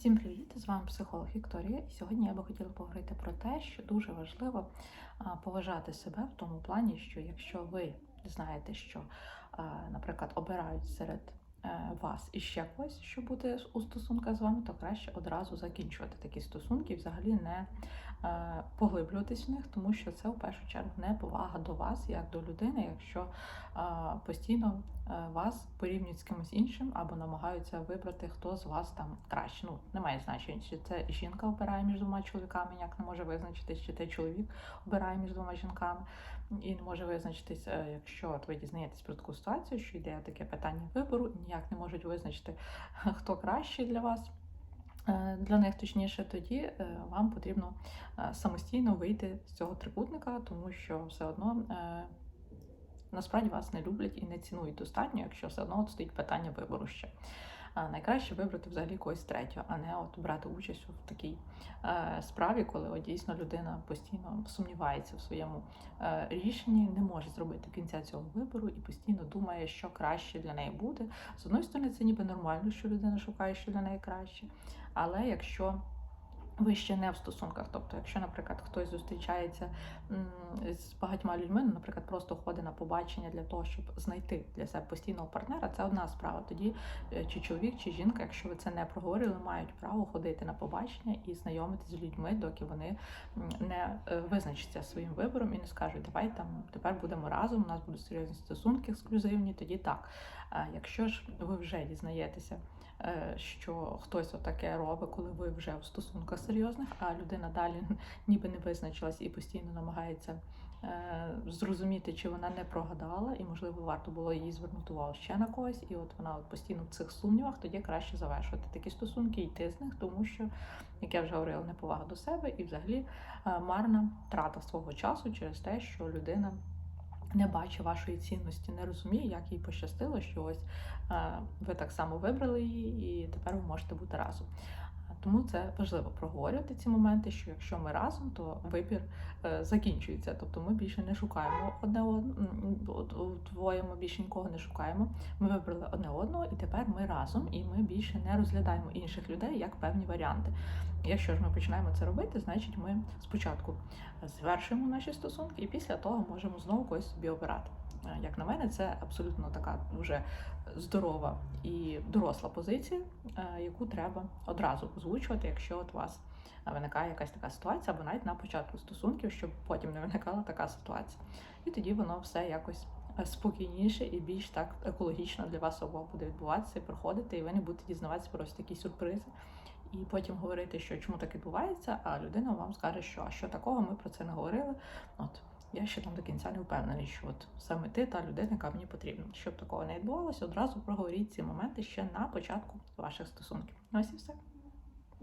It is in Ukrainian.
Всім привіт! З вами психолог Вікторія. І сьогодні я би хотіла поговорити про те, що дуже важливо поважати себе в тому плані, що якщо ви знаєте, що, наприклад, обирають серед е, вас і ще когось, що буде у стосунках з вами, то краще одразу закінчувати такі стосунки взагалі не е, поглиблюватись в них, тому що це в першу чергу не повага до вас як до людини, якщо постійно вас порівнюють з кимось іншим або намагаються вибрати, хто з вас там краще. Ну, немає значення, чи це жінка обирає між двома чоловіками, ніяк не може визначитись, чи той чоловік обирає між двома жінками і не може визначитись, е, якщо от ви дізнаєтесь про таку ситуацію, що йде таке питання вибору, ніяк не можуть визначити, хто кращий для вас. Е, Для них точніше, тоді е, вам потрібно е, самостійно вийти з цього трикутника, тому що все одно е, насправді вас не люблять і не цінують достатньо, якщо все одно стоїть питання вибору ще. А найкраще вибрати взагалі когось третього, а не от брати участь в такій е, справі, коли от дійсно людина постійно сумнівається в своєму е, рішенні, не може зробити кінця цього вибору і постійно думає, що краще для неї буде. З одної сторони, це ніби нормально, що людина шукає, що для неї краще. Але якщо ви ще не в стосунках, тобто, якщо, наприклад, хтось зустрічається з багатьма людьми, ну, наприклад, просто ходить на побачення для того, щоб знайти для себе постійного партнера, це одна справа. Тоді е, чи чоловік, чи жінка, якщо ви це не проговорили, мають право ходити на побачення і знайомитися з людьми, доки вони не е, визначаться своїм вибором і не скажуть, давай там тепер будемо разом, у нас будуть серйозні стосунки ексклюзивні, тоді так. А якщо ж ви вже дізнаєтеся, що хтось отаке робить, коли ви вже в стосунках серйозних, а людина далі ніби не визначилась і постійно намагається е, зрозуміти, чи вона не прогадала, і можливо варто було їй звернути увагу ще на когось, і от вона от постійно в цих сумнівах, тоді краще завершувати такі стосунки йти з них, тому що, як я вже говорила, неповага до себе і взагалі е, марна трата свого часу через те, що людина не бачу вашої цінності, не розуміє, як їй пощастило, що ось е, ви так само вибрали її, і тепер ви можете бути разом. Тому це важливо проговорювати ці моменти, що якщо ми разом, то вибір е, закінчується. Тобто ми більше не шукаємо одне одного, двоє ми більше нікого не шукаємо. Ми вибрали одне одного, і тепер ми разом, і ми більше не розглядаємо інших людей як певні варіанти. Якщо ж ми починаємо це робити, значить ми спочатку звершуємо наші стосунки, і після того можемо знову когось собі обирати. Е, Як на мене, це абсолютно така дуже здорова і доросла позиція, е, яку треба одразу озвучувати, якщо от у вас виникає якась така ситуація, або навіть на початку стосунків, щоб потім не виникала така ситуація. І тоді воно все якось е, спокійніше і більш так екологічно для вас обох буде відбуватися і проходити, і ви не будете дізнаватися про ось такі сюрпризи. І потім говорити, що чому так відбувається, а людина вам скаже, що а що такого, ми про це не говорили. От я ще там до кінця не впевнений, що от саме ти та людина, яка мені потрібна. Щоб такого не відбувалося, одразу проговоріть ці моменти ще на початку ваших стосунків. Ось і все.